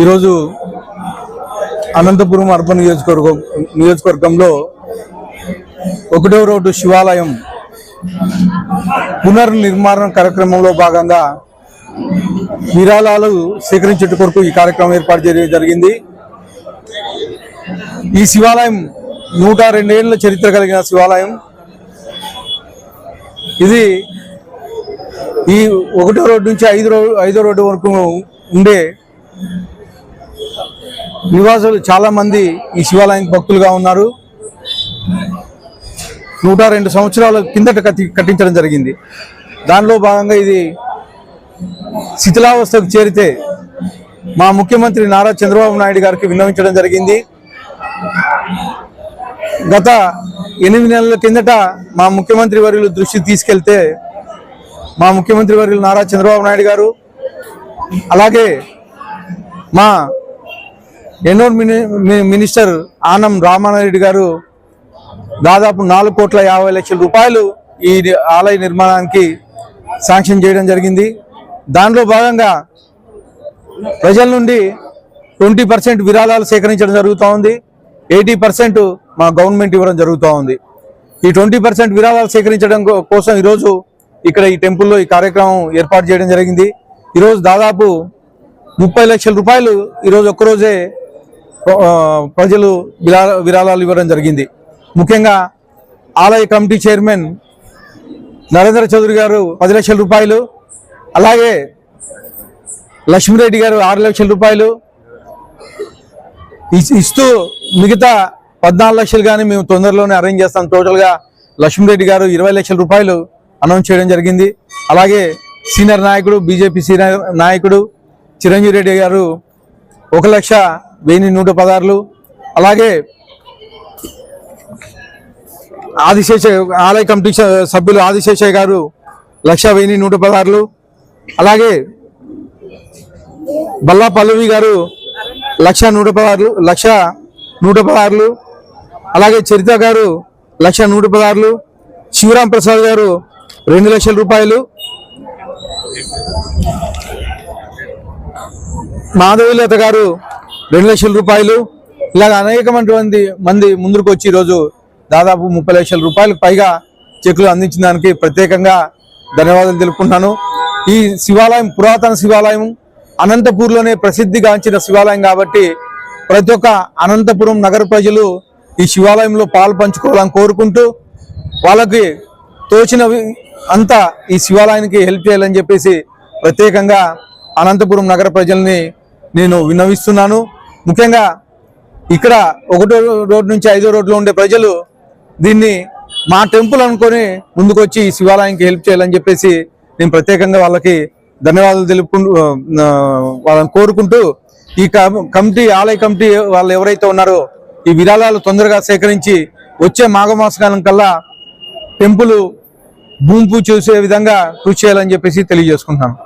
ఈరోజు అనంతపురం అర్బన్ నియోజకవర్గం నియోజకవర్గంలో ఒకటో రోడ్డు శివాలయం పునర్నిర్మాణ కార్యక్రమంలో భాగంగా విరాళాలు సేకరించేట కొరకు ఈ కార్యక్రమం ఏర్పాటు చేయడం జరిగింది. ఈ శివాలయం నూట రెండేళ్ళ చరిత్ర కలిగిన శివాలయం. ఇది ఈ ఒకటో రోడ్డు నుంచి ఐదు రో ఐదో రోడ్డు వరకు ఉండే నివాసులు చాలామంది ఈ శివాలయానికి భక్తులుగా ఉన్నారు. నూట రెండు సంవత్సరాల కిందట కట్టి కట్టించడం జరిగింది. దానిలో భాగంగా ఇది శిథిలావస్థకు చేరితే మా ముఖ్యమంత్రి నారా చంద్రబాబు నాయుడు గారికి విన్నవించడం జరిగింది. గత ఎనిమిది నెలల కిందట మా ముఖ్యమంత్రి వర్యులు దృష్టి తీసుకెళ్తే మా ముఖ్యమంత్రి వర్యులు నారా చంద్రబాబు నాయుడు గారు అలాగే మా ఎన్నోర్ మిని మినిస్టర్ ఆనం రామారెడ్డి గారు దాదాపు నాలుగు కోట్ల యాభై లక్షల రూపాయలు ఈ ఆలయ నిర్మాణానికి శాంక్షన్ చేయడం జరిగింది. దానిలో భాగంగా ప్రజల నుండి ట్వంటీ పర్సెంట్ విరాళాలు సేకరించడం జరుగుతూ ఉంది. ఎయిటీ పర్సెంట్ మా గవర్నమెంట్ ఇవ్వడం జరుగుతూ ఉంది. ఈ ట్వంటీ పర్సెంట్ విరాళాలు సేకరించడం కోసం ఈరోజు ఇక్కడ ఈ టెంపుల్లో ఈ కార్యక్రమం ఏర్పాటు చేయడం జరిగింది. ఈరోజు దాదాపు ముప్పై లక్షల రూపాయలు ఈరోజు ఒక్కరోజే ప్రజలు విరాళాలు ఇవ్వడం జరిగింది. ముఖ్యంగా ఆలయ కమిటీ చైర్మన్ నరేంద్ర చౌదరి గారు పది లక్షల రూపాయలు అలాగే లక్ష్మీరెడ్డి గారు ఆరు లక్షల రూపాయలు ఇస్- ఇస్తూ మిగతా పద్నాలుగు లక్షలు కానీ మేము తొందరలోనే అరేంజ్ చేస్తాం. టోటల్గా లక్ష్మీరెడ్డి గారు ఇరవై లక్షల రూపాయలు అనౌన్స్ చేయడం జరిగింది. అలాగే సీనియర్ నాయకుడు బీజేపీ సీనియర్ నాయకుడు చిరంజీవి రెడ్డి గారు ఒక లక్ష వెయ్యి నూట పదార్లు అలాగే ఆదిశేష ఆలయ కమిటీ సభ్యులు ఆదిశేషయ్య గారు లక్ష వెయ్యి నూట పదార్లు అలాగే బల్లా పల్లవి గారు లక్ష నూట పదార్లు లక్ష నూట పదార్లు అలాగే చరిత గారు లక్ష నూట పదార్లు శివరాం ప్రసాద్ గారు రెండు లక్షల రూపాయలు. మాధవీలత గారు రెండు లక్షల రూపాయలు. ఇలాగ అనేకమైనటువంటి మంది ముందుకు వచ్చి ఈరోజు దాదాపు ముప్పై లక్షల రూపాయలకు పైగా చెక్కులు అందించిన దానికి ప్రత్యేకంగా ధన్యవాదాలు తెలుపుకుంటున్నాను. ఈ శివాలయం పురాతన శివాలయం అనంతపూర్లోనే ప్రసిద్ధిగాంచిన శివాలయం కాబట్టి ప్రతి ఒక్క అనంతపురం నగర ప్రజలు ఈ శివాలయంలో పాలు పంచుకోవాలని కోరుకుంటూ వాళ్ళకి తోచినవి అంతా ఈ శివాలయానికి హెల్ప్ చేయాలని చెప్పేసి ప్రత్యేకంగా అనంతపురం నగర ప్రజల్ని నేను విన్నవిస్తున్నాను. ముఖ్యంగా ఇక్కడ ఒకటో రోడ్ నుంచి ఐదో రోడ్లో ఉండే ప్రజలు దీన్ని మా టెంపుల్ అనుకొని ముందుకొచ్చి ఈ శివాలయానికి హెల్ప్ చేయాలని చెప్పేసి నేను ప్రత్యేకంగా వాళ్ళకి ధన్యవాదాలు తెలుపుకుంటూ వాళ్ళని కోరుకుంటూ ఈ కమిటీ ఆలయ కమిటీ వాళ్ళు ఎవరైతే ఉన్నారో ఈ విరాళాలు తొందరగా సేకరించి వచ్చే మాఘమాసకాలం కల్లా టెంపుల్ భూమి పూజ చేసే విధంగా కృషి చేయాలని చెప్పేసి తెలియజేసుకుంటున్నాను.